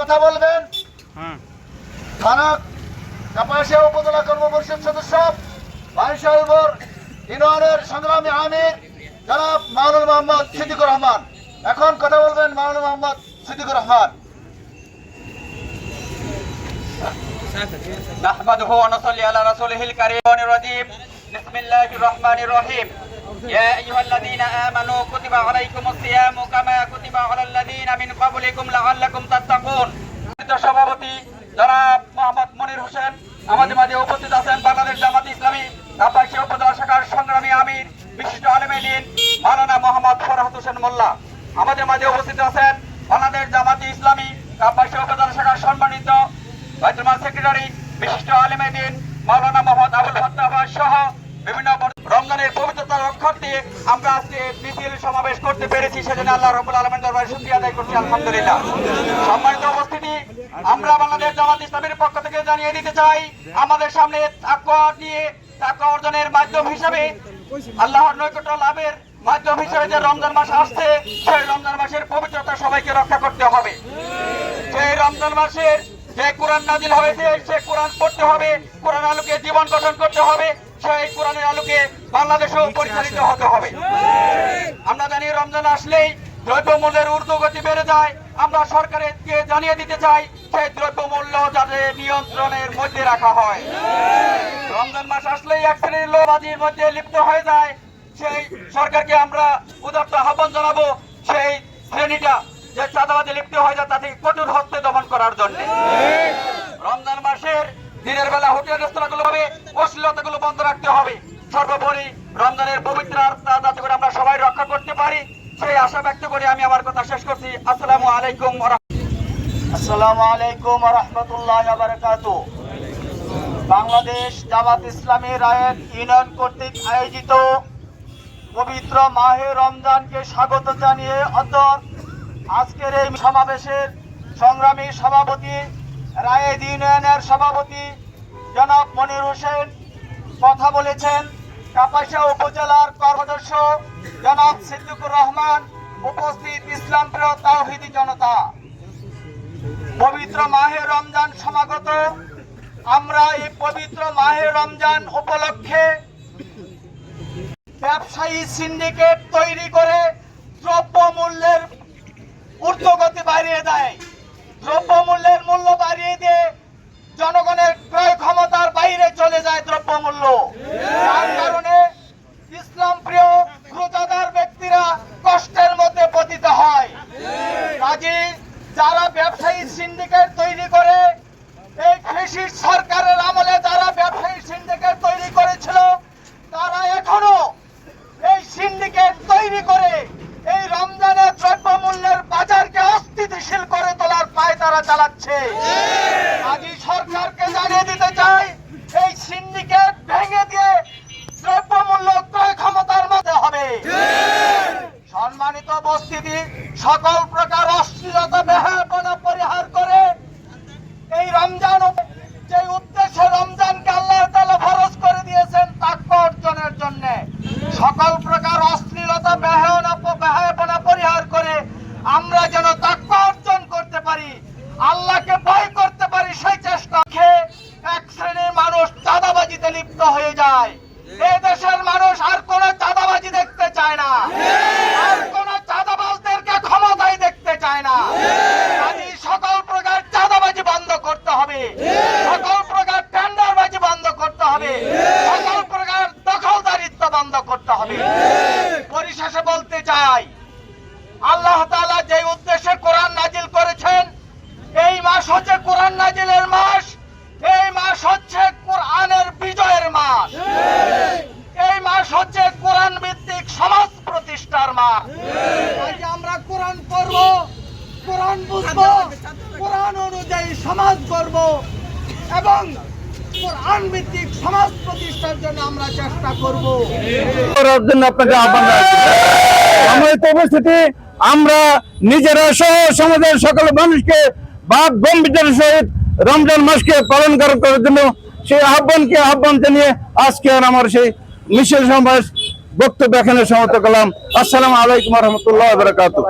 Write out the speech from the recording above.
কথা বলবেন হুম থানা কাপাসিয়া উপজেলা কর্ম পরিষদ সদস্য বাইশালবর ইউনিয়নের সংগ্রামী আমির জনাব মাহমুদ মোহাম্মদ সিদ্দিকুর রহমান এখন কথা বলবেন মাহমুদ মোহাম্মদ সিদ্দিকুর রহমান نحمده ونصلي على رسوله الكريم الرجيم بسم الله الرحمن الرحيم يا أيها الذين آمنوا كتب عليكم الصيام كما كتب على الذين من قبلكم لعلكم تتقون সভাপতি জনাব মোহাম্মদ মনির হোসেন আমাদের মাঝে উপস্থিত আছেন বাংলাদেশ জামাত ইসলামী কাপাসী উপজেলা শাখার সংগ্রামী আমির বিশিষ্ট আলমী দিন মাওলানা মোহাম্মদ ফরহাদ হোসেন মোল্লা আমাদের মাঝে উপস্থিত আছেন বাংলাদেশ জামাতি ইসলামী কাপাসী উপজেলা শাখার সম্মানিত বাইতুলমাল সেক্রেটারি বিশিষ্ট আলেমে পেরেছি, সেজন্য আল্লাহ রবুল আলমের দরবারে শুকরিয়া আদায় করছি, আলহামদুলিল্লাহ। সম্মানিত উপস্থিতি, আমরা বাংলাদেশ জামাত ইসলামের পক্ষ থেকে জানিয়ে দিতে চাই, আমাদের সামনে তাকওয়া নিয়ে, তাকওয়া অর্জনের মাধ্যম হিসাবে, আল্লাহর নৈকট্য লাভের মাধ্যম হিসেবে যে রমজান মাস আসছে, সেই রমজান মাসের পবিত্রতা সবাইকে রক্ষা করতে হবে। সেই রমজান মাসের যে কোরআন নাজিল হয়েছে সে কোরআন পড়তে হবে কোরআন আলোকে জীবন গঠন করতে হবে সেই কোরআনের আলোকে বাংলাদেশেও পরিচালিত হতে হবে। আমরা জানি রমজান আসলেই দ্রব্যমূল্যের ঊর্ধ্বগতি বেড়ে যায়। আমরা সরকারকে জানিয়ে দিতে চাই সেই দ্রব্যমূল্য যাতে নিয়ন্ত্রণের মধ্যে রাখা হয়। রমজান মাস আসলেই এক শ্রেণির লোকবাজির মধ্যে লিপ্ত হয়ে যায়। সেই সরকারকে আমরা উদার্ত আহ্বান জানাব সেই শ্রেণীটা যে চাঁদাবাদে লিপ্ত হয়ে যায় তাতে কঠোর হস্তে দমন করার জন্য। রমজান মাসের দিনের বেলা হোটেল রেস্তোরাঁগুলো হবে অশ্লীলতাগুলো বন্ধ রাখতে হবে। সর্বোপরি রমজানের পবিত্র আত্মা যাতে করে আমরা সবাই রক্ষা করতে পারি। সেই আশা ব্যক্ত করে আমি আমার কথা শেষ করছি। আসসালামু আলাইকুম আসসালামু আলাইকুম রহমতুল্লাহ বারকাতু বাংলাদেশ জামাত ইসলামী রায়ের ইউনিয়ন কর্তৃক আয়োজিত পবিত্র মাহে রমজানকে স্বাগত জানিয়ে অতর আজকের এই সমাবেশের সংগ্রামী সভাপতি রায়েদ ইউনিয়নের সভাপতি, জনাব মনির হোসেন কথা বলেছেন। কাপাসিয়া উপজেলার কর্মদর্শ জনাব সিদ্দিকুর রহমান, উপস্থিত ইসলাম প্রিয় তাওহিদি জনতা। পবিত্র মাহে রমজান সমাগত। আমরা এই পবিত্র মাহে রমজান উপলক্ষে ব্যবসায়ী সিন্ডিকেট তৈরি করে দ্রব্য মূল্যের ঊর্ধ্বগতি বাড়িয়ে দেয়। দ্রব্য মূল্যের মূল্য বাড়িয়ে দিয়ে জনগণের ক্রয় ক্ষমতার বাইরে চলে যায় দ্রব্য মূল্য যার কারণে ইসলাম প্রিয় ক্রোতাদার ব্যক্তিরা কষ্টের মধ্যে পতিত হয়। কাজে যারা ব্যবসায়ী সিন্ডিকেট তৈরি করে, এই কৃষি সরকারের আমলে যারা ব্যবসায়ী সিন্ডিকেট তৈরি করেছিল তারা এখনও এই সিন্ডিকেট তৈরি করে এই রমজানের দ্রব্য মূল্যের বাজারকে অস্থিতিশীল করে তোলার পায় তারা চালাচ্ছে। আজই সরকারকে জানিয়ে দিতে চাই, এই সিন্ডিকেট ভেঙে দিয়ে দ্রব্য মূল্য ক্রয় ক্ষমতার মধ্যে হবে। সম্মানিত উপস্থিতি, সকল প্রকার অশ্লীলতা বেহাপনা পরিহার করে এই রমজান যে উদ্দেশ্যে রমজানকে আল্লাহ তাআলা ফরজ করে দিয়েছেন তাকওয়া অর্জনের জন্য। সকল প্রকার অশ্লীলতা বেহায়াপনা পরিহার করে আমরা যেন 来啦！সমাজ করব এবং সমাজ প্রতিষ্ঠার জন্য আমরা চেষ্টা করব। করার জন্য আপনাকে আহ্বান সম্মানিত উপস্থিতি আমরা নিজেরা সহ সমাজের সকল মানুষকে বাদ গম্ভীরের সহিত রমজান মাসকে পালন করার জন্য সেই আহ্বানকে আহ্বান জানিয়ে আজকে আর আমার সেই মিছিল সমাবেশ বক্তব্য এখানে সমাপ্ত করলাম। আসসালামু আলাইকুম রহমতুল্লাহ বারাকাতু